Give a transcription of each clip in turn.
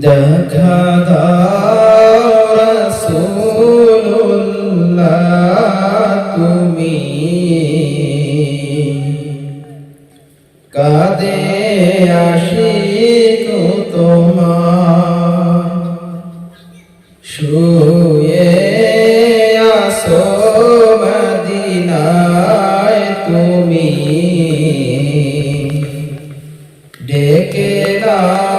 দেখা তুমি। কাদে আশিক তোমার। শুয়ে আসো মদিনায় তুমি। ডেকে দাও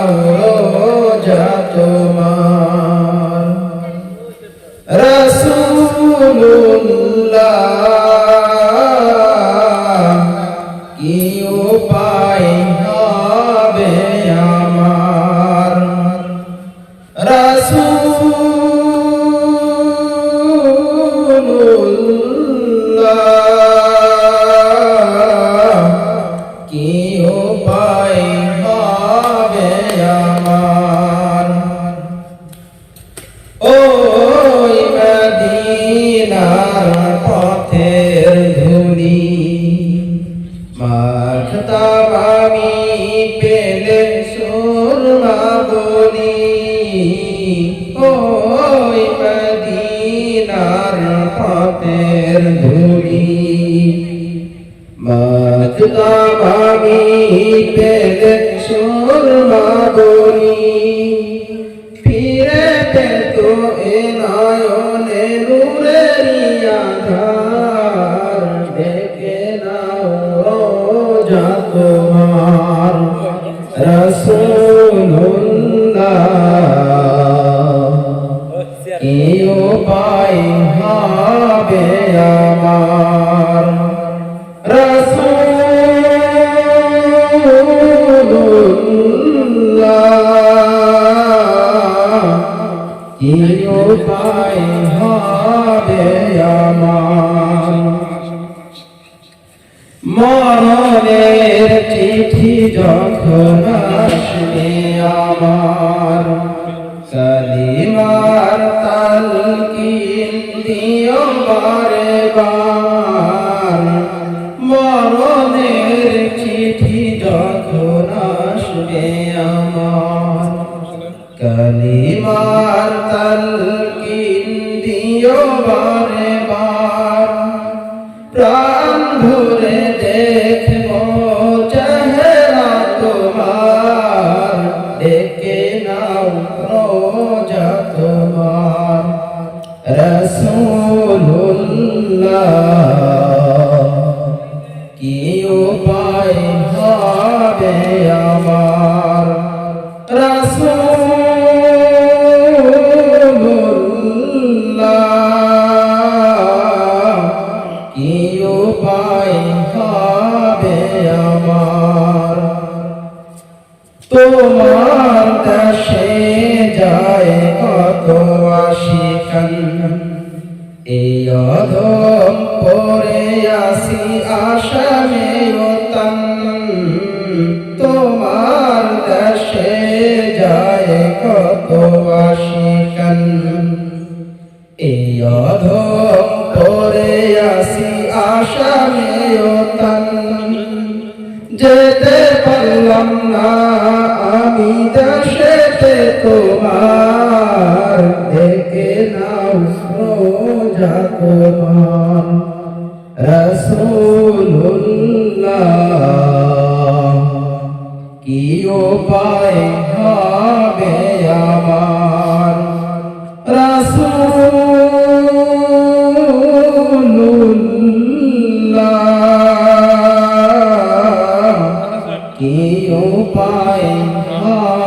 উপায় হবে আমার। রাসূলুল্লাহ কি উপায় হবে আমার? সুরমা বলি ওই মদিনার পথের ধুলি। মাখতাম আমি পেলে সুরমা কি উপায় হবে আমার। মরণের চিঠি যখন আসবে আমার কালিমার তালকিন দিও বারে। দিও বারে বার। প্রাণ ভরে দেখব চেহারা তোমার। ডেকে নাও রোজা তোমার। রসুল্লাহ দেশে যায় কত আশিকান এই অধম পরে আসি আসামে ওতন তোমার দেশে যায় কত আশিকান এই অধম পরে আসি আসামে ওতন যেতে পারলাম না আমি দেশেতে তোমার দেখে নাও সোজা তোমার। রসুল্লাহ কি উপায় উপায়